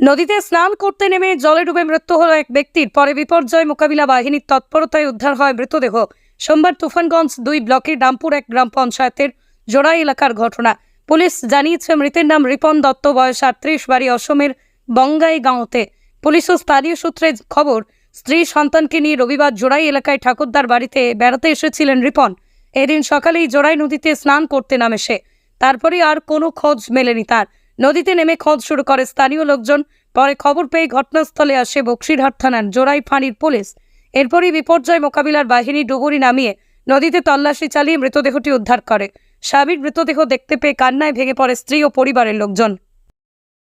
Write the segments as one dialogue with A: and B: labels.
A: নদীতে স্নান করতে নেমে জলে ডুবে মৃত্যু হলো এক ব্যক্তির। পরে বিপর্যয় মোকাবিলা বাহিনীর তৎপরতায় উদ্ধার হয় মৃতদেহ। সোমবার তুফানগঞ্জ দুই ব্লকের রামপুর এক গ্রাম পঞ্চায়েতের জোড়াই এলাকার ঘটনা। পুলিশ জানিয়েছে, মৃতের নাম রিপন দত্ত, বয়স আটত্রিশ, বাড়ি অসমের বঙ্গাই গাঁওতে। পুলিশ ও স্থানীয় সূত্রে খবর, স্ত্রী সন্তানকে নিয়ে রবিবার জোড়াই এলাকায় ঠাকুরদার বাড়িতে বেড়াতে এসেছিলেন রিপন। এদিন সকালেই জোড়াই নদীতে স্নান করতে নামে সে। তারপরে আর কোনো খোঁজ মেলেনি তার। নদীতে নেমে খোঁজ শুরু করে স্থানীয় লোকজন। পরে খবর পেয়ে ঘটনাস্থলে আসে বক্সিরহাট থানার জোড়াই ফাঁড়ির পুলিশ। এরপরই বিপর্যয় মোকাবিলার বাহিনী ডুবুরি নামিয়ে নদীতে তল্লাশি চালিয়ে মৃতদেহটি উদ্ধার করে। স্বামীর মৃতদেহ দেখতে পেয়ে কান্নায় ভেঙে পড়ে স্ত্রী ও পরিবারের লোকজন।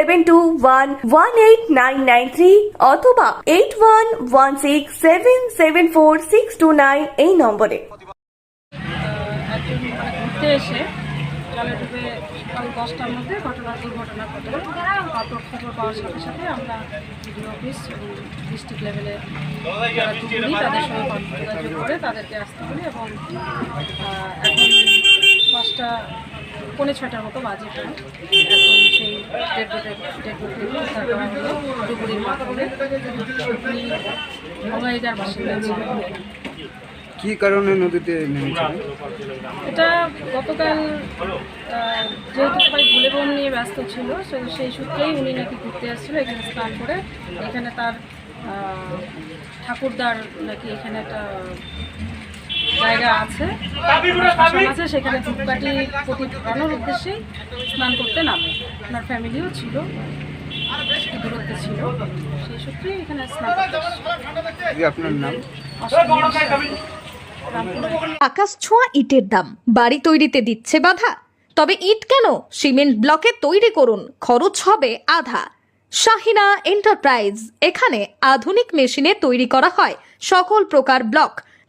B: seven two one one eight nine nine three অথবা eight one one six seven seven four six two nine এই নম্বরে।
C: দশটার মধ্যে ঘটনা দুর্ঘটনা খবর পাওয়ার সাথে সাথে আমরা অফিস এবং ডিস্ট্রিক্ট লেভেলে তাদের সঙ্গে করে তাদেরকে আসতে বলি এবং পাঁচটা পৌনে ছয়টার মতো বাজে এখন। সেই ডুবুরির মাধ্যমে উনি বাসিন্দা ছিলেন।
D: কি কারণে নদীতে
C: এটা গতকাল যেহেতু সবাই ভুলে বোন নিয়ে ব্যস্ত ছিল সেই সূত্রেই উনি নাকি ঘুরতে আসছিল এখানে স্নান করে। এখানে তার ঠাকুরদার নাকি এখানে একটা জায়গা আছে আছে সেখানে ধূপকাঠি প্রতি ঢোকানোর উদ্দেশ্যেই স্নান করতে নামে। ওনার ফ্যামিলিও ছিল দূরত্বে ছিল। সেই সূত্রেই এখানে স্নান
D: আপনার নাম?
E: আকাশ ছোঁয়া ইটের দাম। বাড়ি তৈরিতে দিচ্ছে বাধা। তবে ইট কেন? সিমেন্ট ব্লকে তৈরি করুন। খরচ হবে আধা। শাহিনা এন্টারপ্রাইজ। এখানে আধুনিক মেশিনে তৈরি করা হয়। সকল প্রকার ব্লক।